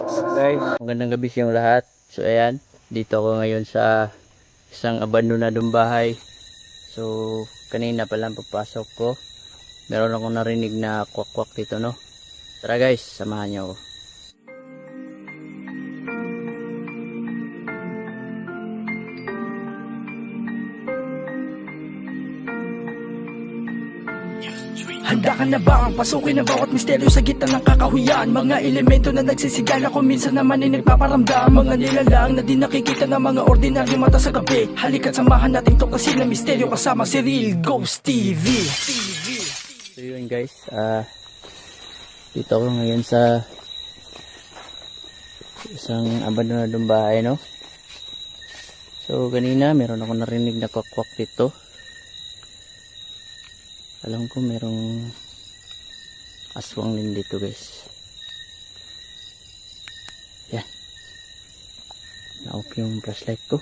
Guys, magandang gabi sa lahat. So ayan, dito ako ngayon sa isang abandonadong bahay. So kanina pa lang papasok ko. Meron akong narinig na kwak-kwak dito no. Tara guys, samahan niyo ako. Ka na ba ang pasukin ang bawat misteryo sa gitna ng kakahuyan? Mga elemento na nagsisigala kung minsan naman ay nagpaparamdam. Mga nilalang na di nakikita ng mga ordinaryo mata sa gabi. Halika't samahan natin to kasi na misteryo kasama si Real Ghost TV So yun guys, ah dito ako ngayon sa isang abandonadong bahay no. So kanina meron ako narinig na kwak-kwak dito. Alam ko merong aswang din dito guys. Yan. Na-off yung flashlight ko.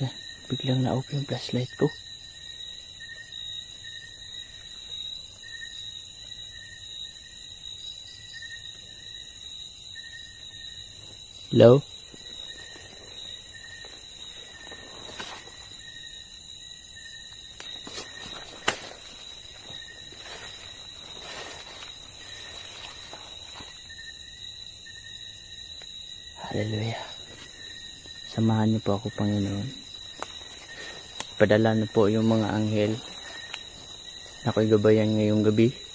Yan. Biglang na-off yung flashlight ko. Hello? Hallelujah. Samahan niyo po ako, Panginoon. Padala niyo po yung mga anghel na ako'y gabayan ngayong gabi.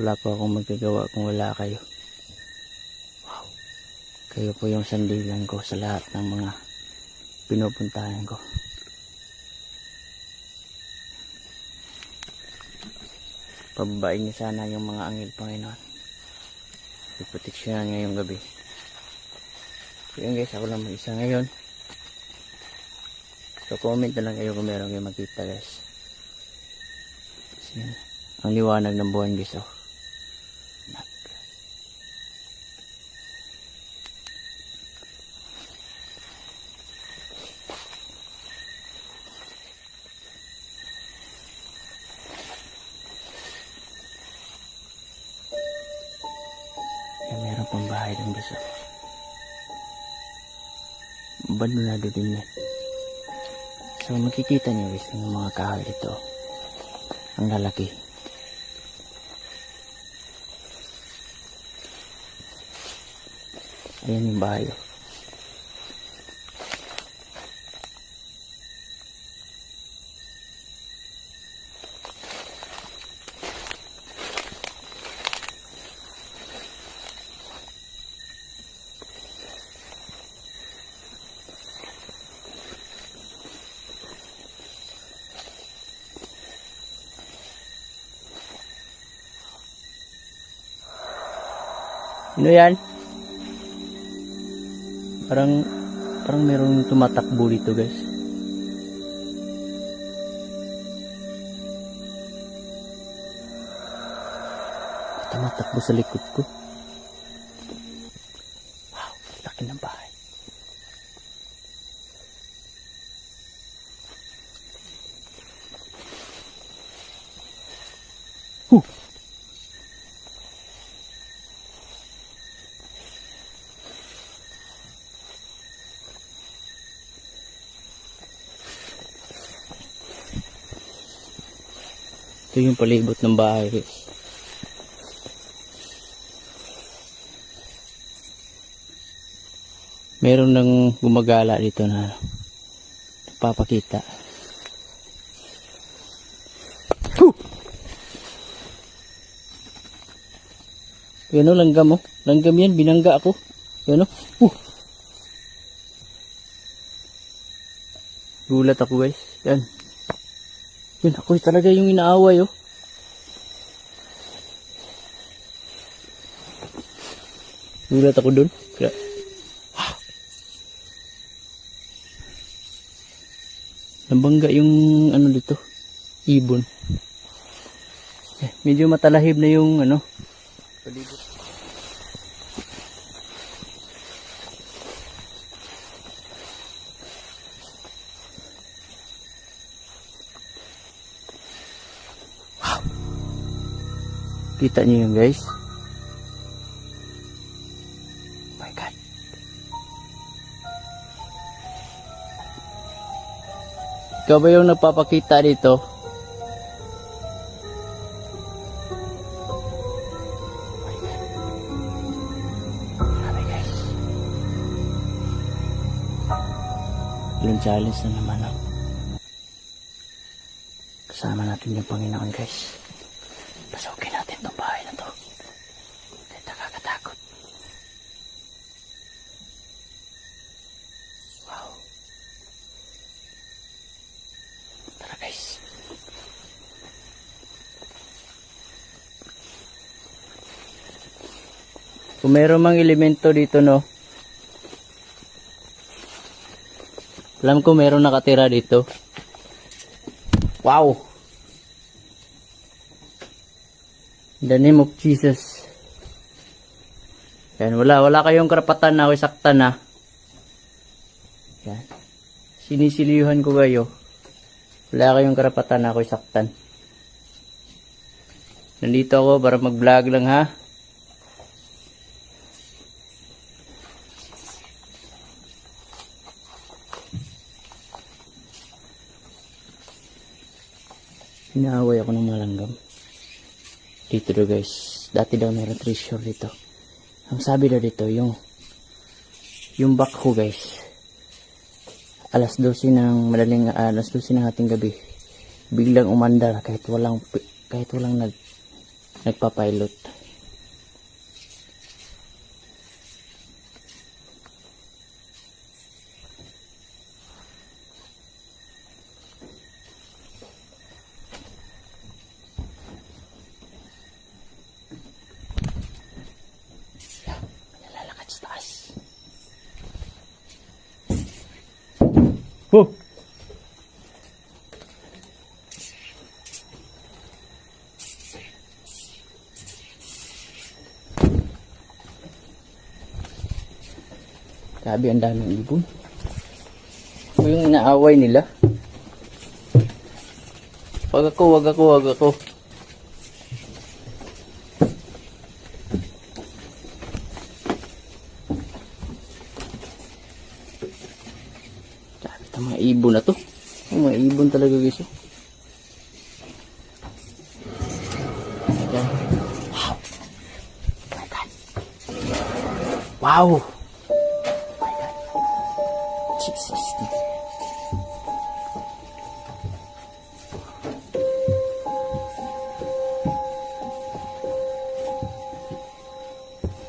Wala po akong magagawa kung wala kayo. Wow. Kayo po yung sandigan ko sa lahat ng mga pinupuntahan ko. Pababain niyo sana yung mga anghel, Panginoon. Iproteksyonan ngayong gabi. So yun guys, ako lang mag-isa ngayon. So comment na lang kayo kung meron kayo makita guys. Kasi, ang liwanag ng buwan guys oh. Ay, meron pang bahay ng guys oh. Abandonado din yan. So makikita niyo guys yung mga kahoy dito. Ang lalaki. Ayan yung bahay. oh. Ano yan? Parang parang merong tumatakbo dito, guys. Tumatakbo sa likod ko. Ito yung palibot ng bahay, guys. Meron nang gumagala dito na papakita. Huh! Yan o, langgam o. Langgam yan, binangga ako. Yan o. Gulat ako guys. Yan. Yun, ako talaga yung inaaway, oh. Gulat ako dun. Kaya, Ah! Nabangga yung ano dito. Ibon. Eh, medyo matalahib na yung ano. Palibot. Kita niyo yun guys? Oh my God. Ikaw ba yung nagpapakita dito? Ilang challenge na naman oh. Kasama natin yung Panginoon guys. Pasukin natin tong bahay na to. Kahit nakakatakot. Wow. Tara guys. Kung meron mang elemento dito no. Alam ko meron nakatira dito. Wow. In the name of Jesus. Yan, wala, wala kayong karapatan na o saktan na. Yan. Sinisilihan ko kayo. Wala kayong karapatan na ako saktan. Nandito ako para mag-vlog lang ha. Inaaway ako ng mga langgam. Dito daw guys. Dati daw meron treasure dito. Ang sabi daw dito, yung yung backhoe guys. Alas 12 ng madaling ah, alas 12 ng ating gabi. Biglang umandar kahit walang kahit walang nag nagpapilot. Oh! Sabi ang daming ibon. Ito yung inaaway nila. Wag ako, wag ako, wag ako. Sabi ito mga ibon na to. Ang mga ibon talaga guys. oh. Ayan. Wow. Oh my God. Wow. Oh my. Jesus.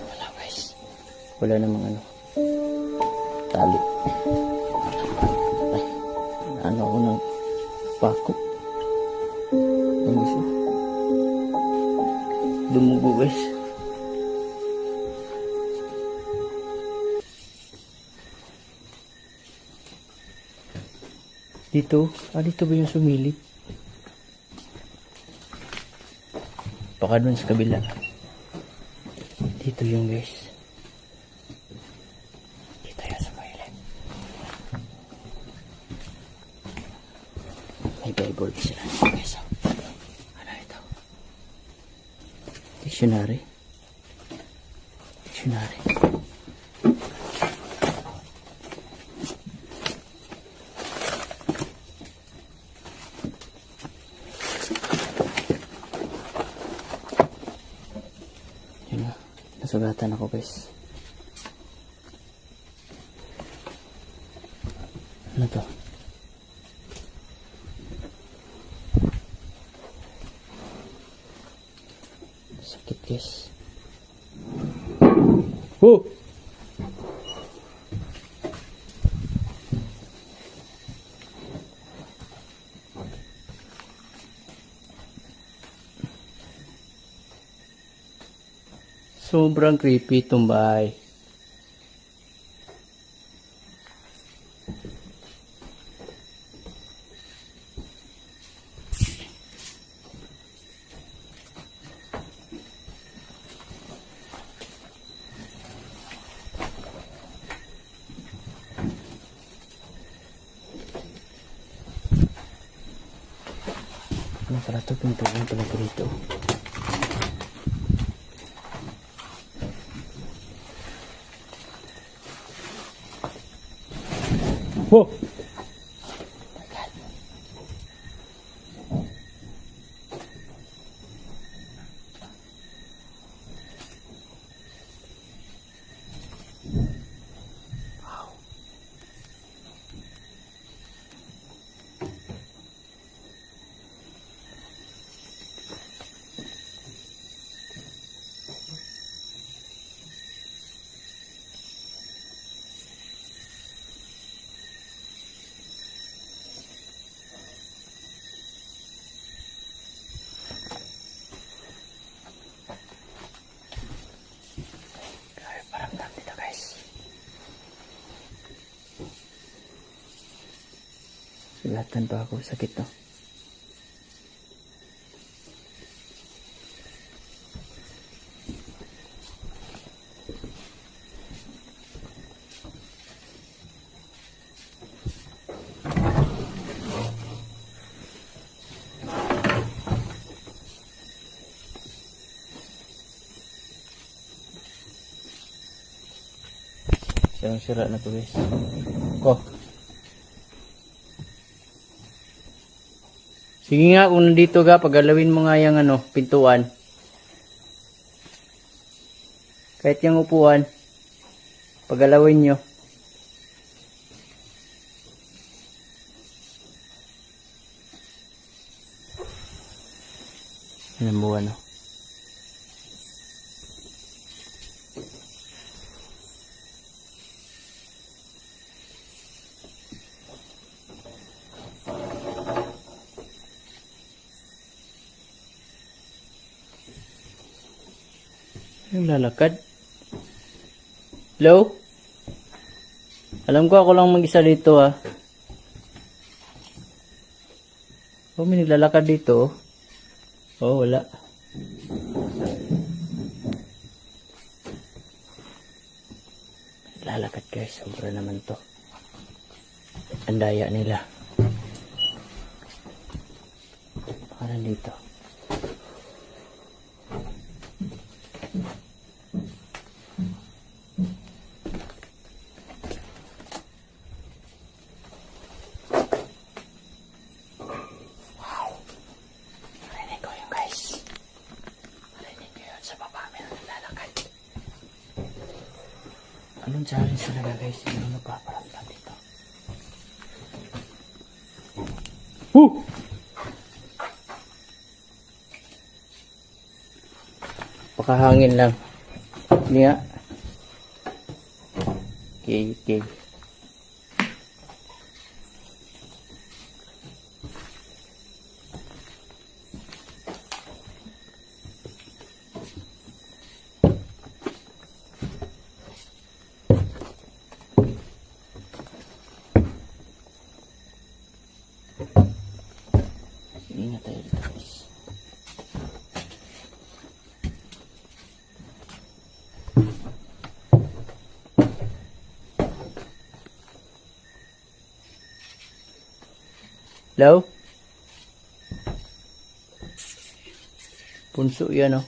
Wala guys. Wala namang ano. Tali. Ay, ano ako ng pako. Ang gusto. Dumugo guys. Dito? Ah, dito ba yung sumilip? Baka dun sa kabila. Dito yung guys. Dito yung sumilip. May Bible sila. Guys, oh. Ano ito? Dictionary. Dictionary. Yun na. Nasugatan ako guys. sobrang creepy itong bahay. Para tu pintura, para tu pintura. Whoa! Sulatan pa ako sakit to. Sirang sira na to guys. Sige nga kung nandito ka, pagalawin mo nga yung ano, pintuan. Kahit yung upuan, pagalawin nyo. Ano mo ano? Lalakad. Hello? Alam ko ako lang mag-isa dito ah. Oh, may naglalakad dito. oh. Oh, wala. Lalakad guys, sobra naman to. Ang nila. Baka dito. Marinig ko yun guys. Marinig ko yun sa baba. Meron naglalakad. Challenge talaga guys? Ano nagpaparamdam dito? Woo! Pakahangin lang. Hindi nga. Okay, okay. Ingat tayo dito guys. Hello? Punso yan oh.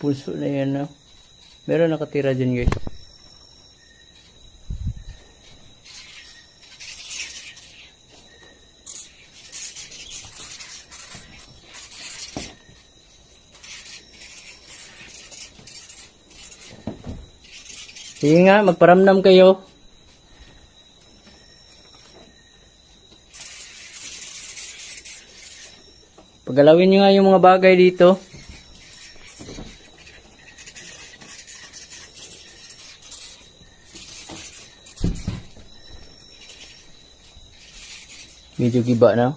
Punso na yan oh. Meron nakatira dyan guys. Sige nga, magparamdam kayo. Pagalawin nyo nga yung mga bagay dito. Medyo giba na.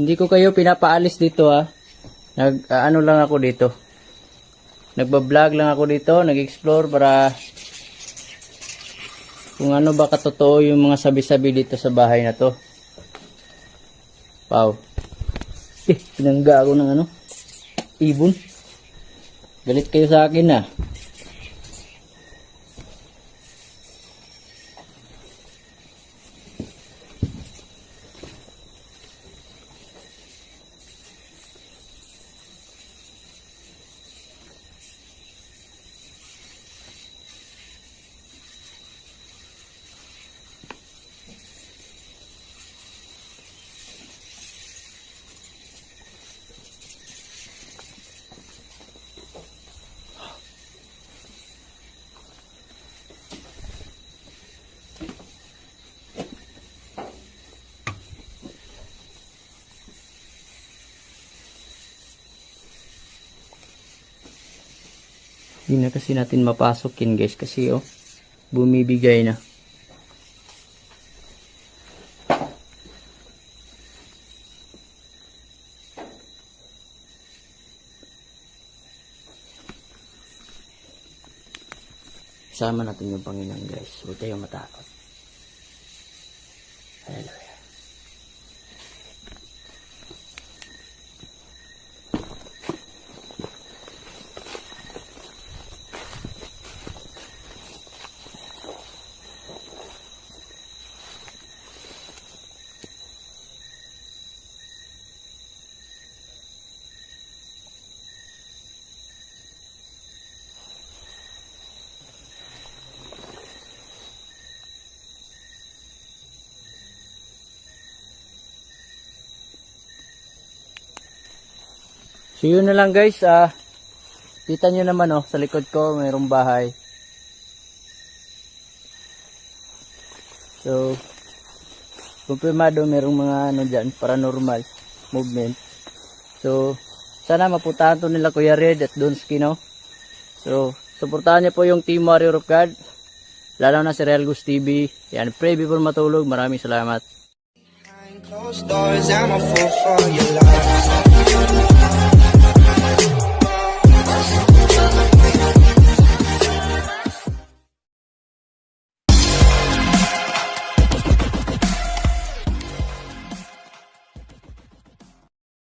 Hindi ko kayo pinapaalis dito ha. Nag ah, ano lang ako dito. Nagba-vlog lang ako dito, nag-explore para kung ano ba katotoo yung mga sabi-sabi dito sa bahay na to. Wow. Eh, pinangga ako ng ano? Ibon. Galit kayo sa akin ah. Hindi na kasi natin mapasok yun guys kasi oh, bumibigay na. Sama natin yung Panginoon guys. Huwag kayong matakot. Hallelujah. So yun na lang guys, ah kita nyo naman oh, sa likod ko mayroong bahay. So, kumpirmado mayroong mga ano dyan, paranormal movement. So, sana mapuntahan to nila Kuya Red at Donsky no. So, suportahan niyo po yung Team Warrior of God. Lalo na si Real Gus TV. Yan, pray before matulog. Maraming salamat. Closed doors, I'm a fool for your love.